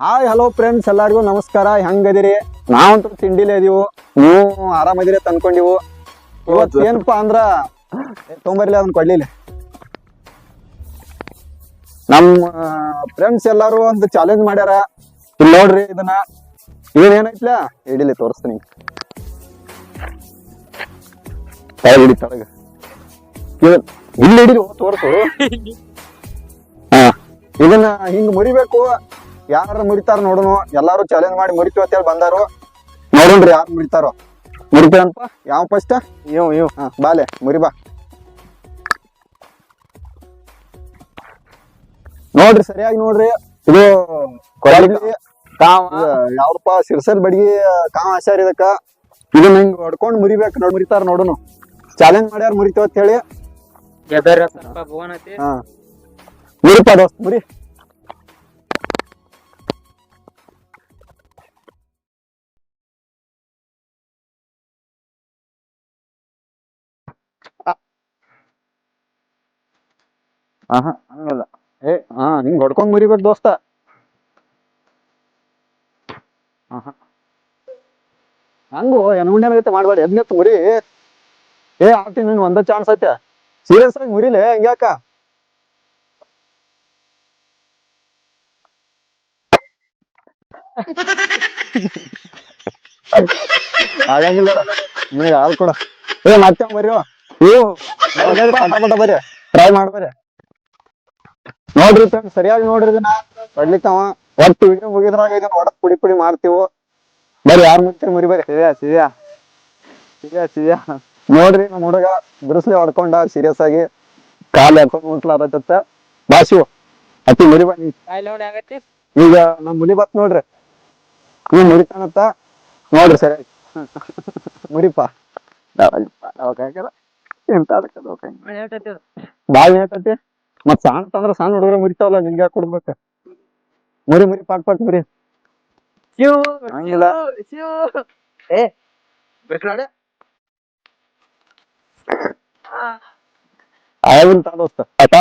Hi hello friends ಎಲ್ಲರಿಗೂ ನಮಸ್ಕಾರ. ಹೆಂಗದಿರಿ? ನಾವಂತೂ ತಿಂಡಿಲೇ ಇದೀವು. ನೀವು ಆರಾಮದಿರಿ ತಂದ್ಕೊಂಡಿವು. ಇವತ್ತು ಏನಪ್ಪಾ ಅಂದ್ರ ತೊಂಬರ್ಲಿ ಅದನ್ನ ಕೊಡ್ಲಿಲ್ಲ. ನಮ್ಮ ಫ್ರೆಂಡ್ಸ್ ಎಲ್ಲಾರು ಒಂದು ಚಾಲೆಂಜ್ ಮಾಡ್ಯಾರ. ಇಲ್ಲಿ ನೋಡ್ರಿ ಇದನ್ನ. ಇದೇನೈತ್ಲ ಹಿಡಿಲಿ ತೋರಿಸ್ತೀನಿ. ತಳಗ ಹಿಡಿ ತಳಗ. ಇಲ್ಲಿ ಹಿಡಿದು ತೋರಿಸು. ಹಾ ಇದನ್ನ ಹಿಂಗ್ ಮುರಿಬೇಕು. ಯಾರು ಮುರಿತಾರ ನೋಡೋನು ಎಲ್ಲಾರು ಚಾಲೆಂಜ್ ಮಾಡಿ ಮುರಿತೀವಿ ಅಂತೇಳಿ ಬಂದಾರು. ನೋಡೋಣ್ರಿ ಯಾರು ಮುರಿತಾರೋ. ಮುರಿತಾನಪ್ಪ? ಯಾವ ಫಸ್ಟ್ ಇವ್ ಇವ್. ಹಾ ಬಾಲೆ ಮುರಿ ಬಾ. ನೋಡ್ರಿ ಸರಿಯಾಗಿ ನೋಡ್ರಿ. ಇದು ಕಾವ ಯಾವ್ದಪ್ಪ ಸಿರ್ಸಲ್ ಬಡಿಗೆ ಕಾವ ಆಶಾರ ಇದಕ್ಕ? ಇದನ್ನ ಹಿಂಗ್ ಹೊಡ್ಕೊಂಡ್ ಮುರಿಬೇಕು ನೋಡ್ ಮುರಿತಾರ ನೋಡೋನು. ಚಾಲೆಂಜ್ ಮಾಡ್ಯಾರ ಮುರಿತೇವ ಅಂತ ಹೇಳಿ ಮುರಿಪ ದೋಸ್ತ್. ಮುರಿ. ಆಹಾ ಹಂಗಲ್ಲ. ಏ, ಹಾ, ನಿಂಗೆ ಹೊಡ್ಕೊಂಡ್ ಮುರಿಬೇಡ ದೋಸ್ತ. ಆಹಾ ಹಂಗು ಎನ್ಗುಂಡೆ ಐತೆ ಮಾಡ್ಬೇಡ. ಎದ್ನೆತ್ ಮುರಿ. ಏ ಆಗ್ತೀನಿ ನಿನ್ ಒಂದ ಚಾನ್ಸ್ ಐತೆ. ಸೀರಿಯಸ್ ಆಗಿ ಮುರಿಲೆ, ಹಿಂಗ್ಯಾಕ? ಆಗಂಗಿಲ್ಲ ನಿನಗೆ ಹಾಲು ಕೊಡ. ಏ, ಮತ್ತೆ ಬರ್ರಿ ನೀವು ಪಟ ಪಟ ಬರ್ರಿ ಟ್ರೈ ಮಾಡ್ಬರ್ರಿ ನೋಡ್ರಿ ಫ್ರೆಂಡ್ ಸರಿಯಾಗಿ ನೋಡ್ರಿ ಇದನ್ನ. ಕೊಡ್ಲಿಕ್ಕವ ಒಟ್ಟು ವಿಡಿಯೋ ಮುಗಿದ್ರಾಗ ಇದನ್ನ ಒಡಕ್ ಪುಡಿ ಪುಡಿ ಮಾಡ್ತೀವಿ. ಬರ್ರಿ ಯಾರು ಮುಂಚೆ ಮುರಿ ಬರ್ರಿ ಸಿದ್ಯಾ ಸಿದ್ಯಾ. ಸಿದ್ಯಾ ಸಿದ್ಯಾ. ನೋಡ್ರಿ ನಮ್ಮ ಹುಡುಗ ಬಿರುಸ್ಲಿ ಹೊಡ್ಕೊಂಡ ಸೀರಿಯಸ್ ಆಗಿ ಕಾಲ್ ಹಾಕೊಂಡ್ ಮುಟ್ಲಾರತ್ತ ಬಾಸಿವು ಅತಿ ಮುರಿ ಬನ್ನಿ ಕಾಯಿಲೆ ನೋಡಿ ಈಗ ನಮ್ ಮುನಿ ಬತ್ ನೋಡ್ರಿ. ನೀವ್ ಮುರಿತಾನತ್ತ. ನೋಡ್ರಿ ಸರಿ ಮುರಿಪ. ಬಾಳ್ ಹೇಳ್ತತಿ ಮತ್ ಸಣ್ಣ ತಂದ್ರ ಸಣ್ಣ ಹುಡುಗರ ಮುರಿತಾವಲ್ಲ ನಿಂಗೆ ಯಾಕೆ ಕೊಡ್ಬೇಕ? ಮುರಿ ಮುರಿ ಪಾಟ್ ಪಾಟ್ ಮುರಿ. ಶಿವು, ಹಂಗಿಲ್ಲ. ಶಿವು. ಏ ಬಿಟ್ರಾಡೆ ಆಗಂಗಿಲ್ಲ ತಾ ದೋಸ್ತ. ಆಯ್ತಾ?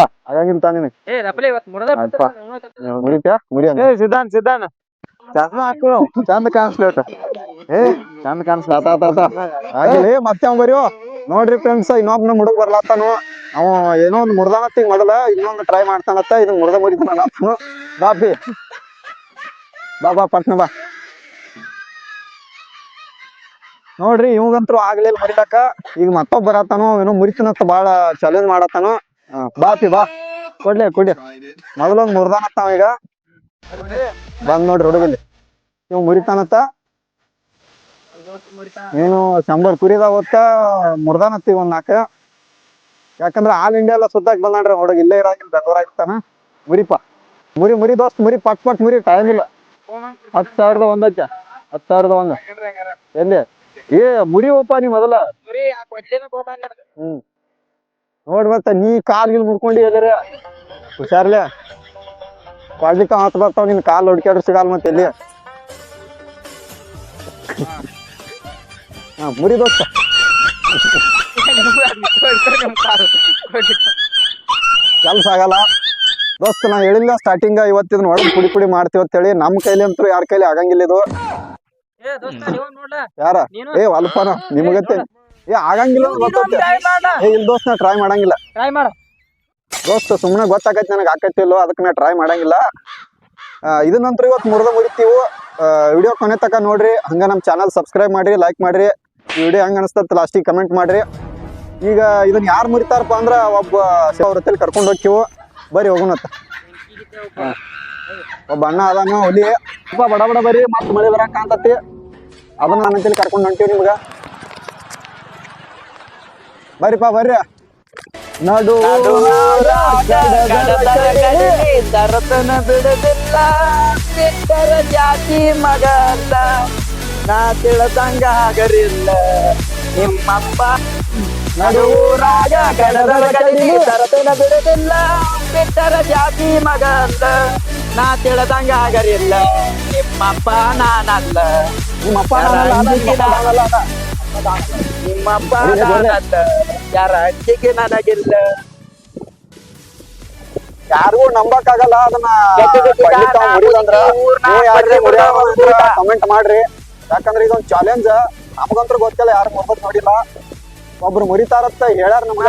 ತಾ ನಿನಗ್. ಏ ರಪಲೆ ಇವತ್ತು ಮುರದ. ಮುರಿತ್ಯಾ? ಮುರಿ ಅಂತ ಸಿದ್ಧಾನ್ ಸಿದ್ಧಾನ್ ಚಸ್ಮಾ ಹಾಕು ಚಂದ ಕಾಣಿಸ್ಲೇ ಏ ಚಂದ ಕಾಣಿಸ್ಲ ಆತ ಆತ ಆಗಿಲ್ಲ. ಮತ್ತೆ ಅವ್ ಬರಿಯೋ? ನೋಡ್ರಿ ಫ್ರೆಂಡ್ಸ್ ಇನ್ನೊಬ್ನ ಹುಡುಗ ಬರ್ಲಾತಾನು ಅವ ಏನೋ ಒಂದ್ ಮುರ್ದಾನತ್ತ ಈಗ ಮೊದಲ, ಇನ್ನೊಂದು ಟ್ರೈ ಮಾಡ್ತಾನತ್ತ ಇದನ್ನ ಮುರ್ದ ಮುರಿತಾನ ಬಾಪಿ ಬಾ ಬಾ. ಪಟ್ನ ಬಾ. ನೋಡ್ರಿ ಇವಂಗಂತ್ರು ಆಗ್ಲಿಲ್ಲ ಮರಿಲಾಕ ಈಗ ಮತ್ತೊಬ್ಬ ಬರತ್ತಾನು ಏನೋ ಮುರಿತನತ್ತ ಬಾಳ ಚಾಲೆಂಜ್ ಮಾಡತ್ತಾನು. ಬಾಪಿ ಬಾ ಕೊಡ್ಲಿ ಕೊಡಿ ಮೊದಲೊಂದ್ ಮುರ್ದಾನತ್ತ ಅವ ಈಗ. ಬಂದ್ ನೋಡ್ರಿ ಹುಡುಗಲ್ಲಿ. ಇವ್ ಮುರಿತಾನತ್ತ ಏನು ಶಂಬರ್ ಕುರಿದ ಹೊತ್ತ ಮುರ್ದಾನತ್ತಿ ಒಂದ್ ನಾಲ್ಕ ಯಾಕಂದ್ರ ಆಲ್ ಇಂಡಿಯಾ ಎಲ್ಲ ಸುತ್ತಾಕ್ ಬಂದಾನ್ರಿ ಹುಡುಗ ಇಲ್ಲೇ ಇರಾಗಿಲ್ಲ ಬೆಂಗಳೂರ ಆಗ್ತಾನ ಮುರಿಪ. ಮುರಿ ಮುರಿ ದೋಸ್ತ್ ಮುರಿ ಪಟ್ ಪಟ್ ಮುರಿ ಟೈಮ್ ಇಲ್ಲ. ಹತ್ ಸಾವಿರದ ಒಂದಕ್ಕೆ ಹತ್ ಸಾವಿರದ ಒಂದ್. ಎಲ್ಲಿ? ಏ ಮುರಿ ಒಪ್ಪ ನೀ ಮೊದಲ. ಹ್ಮ್. ನೋಡ್ ಮತ್ತ ನೀ ಕಾಲ್ ಗಿಲ್ ಮುರ್ಕೊಂಡಿ ಎಲ್ಲರೇ ಹುಷಾರ್ಲೆ? ಕ್ವಾಲಿಟಿ ಹತ್ ಬರ್ತಾವ ನಿನ್ ಕಾಲ್ ಹುಡ್ಕ್ಯಾಡ್ರ ಸಿಗಲ್ಲ ಮತ್ತೆ ಎಲ್ಲಿ? ಹಾ ಮುರಿ ದೋಸ್ತ ಕೆಲಸ ಆಗಲ್ಲ ದೋಸ್ತ ನಾ ಹೇಳಿಲ್ಲ ಸ್ಟಾರ್ಟಿಂಗ್ ಇವತ್ತು ಇದನ್ನ ಒಳಗ್ ಪುಡಿ ಪುಡಿ ಮಾಡ್ತೀವಿ ಅಂತ ಹೇಳಿ ನಮ್ ಕೈಲಿ ಅಂತೂ ಯಾರ ಕೈಲಿ ಆಗಂಗಿಲ್ಲ ಇದು. ಯಾರ? ಏ ಅಲ್ಪನ ನಿಮಗತ್ತೆ ಏ ಆಗಂಗಿಲ್ಲ ಗೊತ್ತೈತೆ. ಏ ಇಲ್ಲ ದೋಸ್ತ ನಾ ಟ್ರೈ ಮಾಡಂಗಿಲ್ಲ. ಟ್ರೈ ಮಾಡ. ದೋಸ್ತ ಸುಮ್ಮನೆ ಗೊತ್ತಾಗೈತಿ ನನಗೆ ಆಕತ್ತಿಲ್ಲ ಅದಕ್ಕೆ ನಾ ಟ್ರೈ ಮಾಡಂಗಿಲ್ಲ. ಇದನ್ನಂತರ ಇದನ್ನಂತೂ ಇವತ್ತು ಮುರಿದ ಮುರಿತೀವು. ವಿಡಿಯೋ ಕೊನೆ ತಕ ನೋಡ್ರಿ. ಹಂಗೆ ನಮ್ಮ ಚಾನಲ್ ಸಬ್ಸ್ಕ್ರೈಬ್ ಮಾಡಿರಿ ಲೈಕ್ ಮಾಡ್ರಿ. ವಿಡಿಯೋ ಹೆಂಗ ಅನಿಸ್ತತ್ ಲಾಸ್ಟಿಗೆ ಕಮೆಂಟ್ ಮಾಡ್ರಿ. ಈಗ ಇದನ್ನ ಯಾರು ಮುರಿತಾರಪ್ಪ ಅಂದ್ರೆ ಒಬ್ಬ ಅವ್ರ ಕರ್ಕೊಂಡು ಹೋಗ್ತೀವೋ. ಬರೀ ಹೋಗೋಣತ್ತ ಒಬ್ಬ ಅಣ್ಣ ಅದಾನ ಹುಲಿ. ಸ್ವಲ್ಪ ಬಡ ಬಡ ಬರ್ರಿ ಮತ್ತೆ ಮಳೆ ಬರಕ್ ಕಾಂತತಿ ಅದನ್ನ ನನ್ನ ಹತ್ತಲ್ಲಿ ಕರ್ಕೊಂಡು ಹೊಂಟೀವಿ ನಿಮ್ಗೆ. ಬರ್ರಿಪ್ಪ ಬರ್ರಿ. ನಡು ಜಾತಿ ಮಗಲ್ಲ. ನಾ ತಿಳದಂಗ ಆಗರಿಲ್ಲ ನಿಮ್ಮಪ್ಪ ನಡೂರಾಗ ದರತನ ಬಿಡದಿಲ್ಲ. ಬಿಟ್ಟರ ಜಾತಿ ಮಗಲ್ಲ ನಾ ತಿಳದಂಗ ಆಗರಿಲ್ಲ ನಿಮ್ಮಪ್ಪ ನಾನಲ್ಲ. ನಿಮ್ಮಪ್ಪ ನಿಮ್ಮಪ್ಪ ನಾನಲ್ಲ, ಯಾರ ಅಂಜಿಕೆ ನನಗಿಲ್ಲ. ಯಾರಿಗೂ ನಂಬಕ್ ಆಗಲ್ಲ ಅದನ್ನ ಕಮೆಂಟ್ ಮಾಡ್ರಿ. ಯಾಕಂದ್ರೆ ಇದೊಂದು ಚಾಲೆಂಜ್ ನಮಗಂತೂ ಗೊತ್ತಿಲ್ಲ ಯಾರು ಮುರ್ಬತ್ ನೋಡಿಲ್ಲ. ಒಬ್ರು ಮುರಿತಾರತ್ತ ಹೇಳ್ಯಾರ ನಮ್ಗೆ.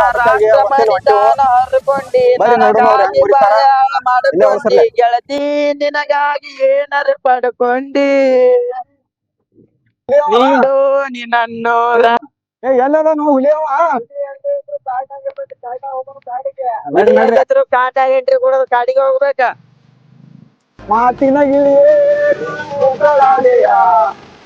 ಗೆಳತಿ ನಿನಗಾಗಿ ಏನಾರು ಪಡ್ಕೊಂಡಿ. ನೀಡು ನಿನ್ನನ್ನೋರ ಏ ಎಲ್ಲದ ನಾವು ಹುಲಿಯವ ನಡ್ರಿ, ನಡ್ರಿ. ಕಾಟ ಎಂಟ್ರಿ ಕೊಡೋದು ಕಾಡಿಗೆ ಹೋಗ್ಬೇಕ? ಮಾತಿನ.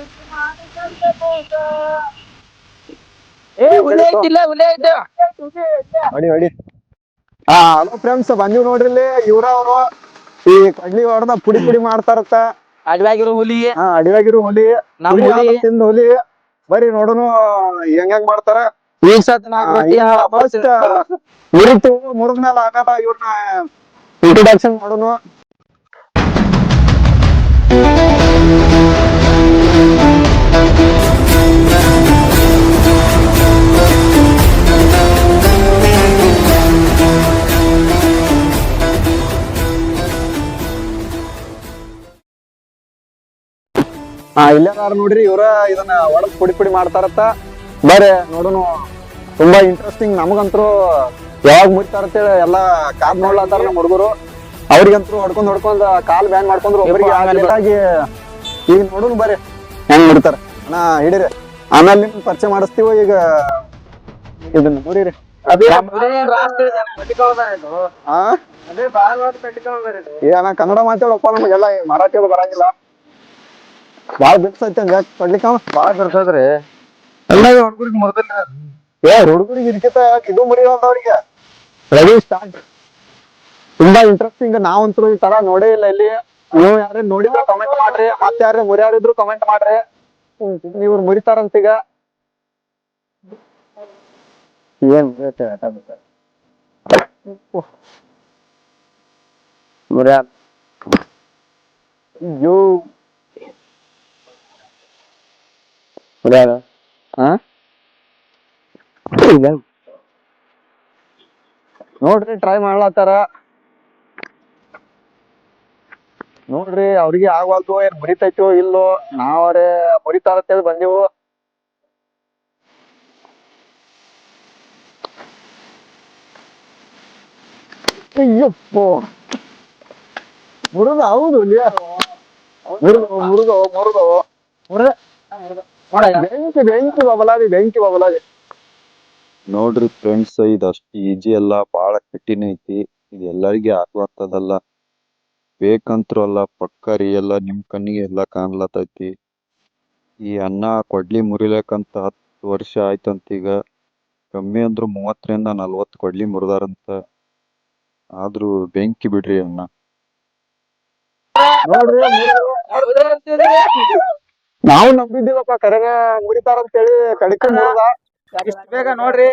ಹುಲಿ, ಕೈಮಾಡ ಏನ್ ಅನ್ಸ್ಯ? ಏ ಹುಲಿ ಐತಿಲ್ಲ ಹುಲಿ ಐತೆ. ಹೊಡಿ ಹೊಡಿ. ಹಾ ಹಲೋ ಫ್ರೆಂಡ್ಸ್ ಬಂದಿವ್ ನೋಡ್ರಿ ಇಲ್ಲಿ ಇವ್ರ ಅವರು. ಈ ಕಡ್ಲಿ ಹೊಡೆದ ಪುಡಿ ಪುಡಿ ಮಾಡ್ತಾರತ್ತ. ಅಡ್ವಾಗಿರೋ ಹುಲಿ. ಹಾ ಅಡಿಯಾಗಿರು ಹುಲಿ. ನಮ್ ಹುಲಿ ಹುಲಿ. ನೋಡನು ತಿಂದ್ ಹುಲಿ. ಬರ್ರಿ ನೋಡೋನು ಹೆಂಗ್ ಹೆಂಗ್ ಮಾಡ್ತಾರ. ಈಗ ಸತ್ ನಾಲ್ಕು ರೊಟ್ಟಿ ಫಸ್ಟ್ ಮುರಿತು ಮುರಿದ್ಮೇಲೆ ಆಮೇಲೆ ಇವ್ರನ್ನ ಇಂಟ್ರೊಡಕ್ಷನ್ ಮಾಡೋನು. ಹಾ ಇಲ್ಲೇದಾರ ನೋಡ್ರಿ ಇವ್ರ ಇದನ್ನ ಒಳಗ್ ಪುಡಿ ಪುಡಿ ಮಾಡ್ತಾರತ್ತ. ಬರ್ರಿ ನೋಡುನು. ತುಂಬಾ ಇಂಟ್ರೆಸ್ಟಿಂಗ್ ನಮಗಂತೂ ಯಾವಾಗ ಮುರಿತಾರತ್ತೇಳಿ ಎಲ್ಲಾ ಕಾದ್ ನೋಡ್ಲಾತಾರ ನಮ್ಮ ಹುಡುಗರು. ಅವ್ರಿಗಂತೂ ಹೊಡ್ಕೊಂಡ್ ಹೊಡ್ಕೊಂಡ್ ಕಾಲ್ ಬ್ಯಾನ್ ಮಾಡ್ಕೊಂಡ್ರು. ಒಬ್ಬರಿಗೆ. ಆಗಿ ಈಗ ನೋಡುನು ಬರ್ರಿ ಹೆಂಗ್ ಮುಡ್ತಾರ ಅಣ್ಣ ಹಿಡೀರಿ. ಆಮೇಲೆ ನಿಮ್ ಪರಿಚಯ ಮಾಡಿಸ್ತೀವಿ ಈಗ. ಇದನ್ನ ಮುರಿರಿ. ಆ ಏನ ಕನ್ನಡ ಮಾತಾಡಪ್ಪ ನಮಗೆಲ್ಲ ಮರಾಠಿ ಬರಂಗಿಲ್ಲ. ಬಾಳ ಬಿಡ್ಸ್ ಐತೆ ಹಂಗ ಕೊಡ್ಲಿಕ್ಕ ಬಾಳ ಬರ್ತದ್ರಿ ಎಲ್ಲ ಹುಡುಗರಿಗೆ ಮೊದಲ ಏ ಹುಡುಗರಿಗೆ ಇದಕ್ಕಿಂತ ಇದು ಮುರಿಯಲ್ಲ ಅವ್ರಿಗೆ. ರೆಡಿ ಸ್ಟಾರ್ಟ್ ತುಂಬಾ ಇಂಟ್ರೆಸ್ಟಿಂಗ್ ನಾವಂತೂ ಈ ತರ ನೋಡೇ ಇಲ್ಲ ಇಲ್ಲಿ. ನೀವು ಯಾರೇ ನೋಡಿದ್ರೆ ಕಮೆಂಟ್ ಮಾಡ್ರಿ. ಮತ್ತೆ ಯಾರೇ ಮುರಿಯಾರಿದ್ರು ಕಮೆಂಟ್ ಮಾಡ್ರಿ. ನೀವು ಮುರಿತಾರಂತ ಈಗ ಏನ್ ಮುರಿಯತ್ತೆ ಆಟ ಬಿಟ್ಟ. ಮುರಿಯ ಅಯ್ಯೋ ಮುರಿಯಾದ ಹಾ ಈಗ ನೋಡ್ರಿ ಟ್ರೈ ಮಾಡ್ಲತ್ತಾರ ನೋಡ್ರಿ ಅವ್ರಿಗೆ ಆಗ್ವಲ್ದು ಏನ್ ಮುರಿತೈತೋ ಇಲ್ಲೋ ನಾವರೇ ಮುರಿತಾರ ಅಂತೇಳಿ ಬಂದೆವು ಅಯ್ಯಪ್ಪೋ ಮುರಿದ ಹೌದು ಮುರಿದು ಮುರಿದು ಮುರಿದು ಮುರಿದ ಬೆಂಕಿ ಬೆಂಕಿ ಬಬಲಾದಿ ಬೆಂಕಿ ಬಬಲಾದಿ ನೋಡ್ರಿ ಫ್ರೆಂಡ್ಸ್ ಇದು ಅಷ್ಟು ಈಜಿ ಅಲ್ಲ ಬಹಳ ಕಠಿಣ ಐತಿ. ಇದು ಎಲ್ಲರಿಗೆ ಆಗುವಂತದಲ್ಲ ಬೇಕಂತ್ರು ಅಲ್ಲ ಪಕ್ಕ ರಿಯಲ್ ನಿಮ್ ಕಣ್ಣಿಗೆ ಎಲ್ಲ ಕಾಣ್ಲತೈತಿ. ಈ ಅನ್ನ ಕೊಡ್ಲಿ ಮುರಿಲಕ್ಕಂತ ಹತ್ತು ವರ್ಷ ಆಯ್ತಂತ ಈಗ. ಕಮ್ಮಿ ಅಂದ್ರು ಮೂವತ್ತರಿಂದ ನಲ್ವತ್ತು ಕೊಡ್ಲಿ ಮುರಿದಾರಂತ. ಆದ್ರೂ ಬೆಂಕಿ ಬಿಡ್ರಿ ಅಣ್ಣ ನೋಡ್ರಿ ನಾವು ನಂಬಿದ್ದೀವಪ್ಪ ಕರೆಗ ಮುರಿತಾರಂತೇಳಿ ಕಡಿಕೆ ಬೇಗ ನೋಡ್ರಿ.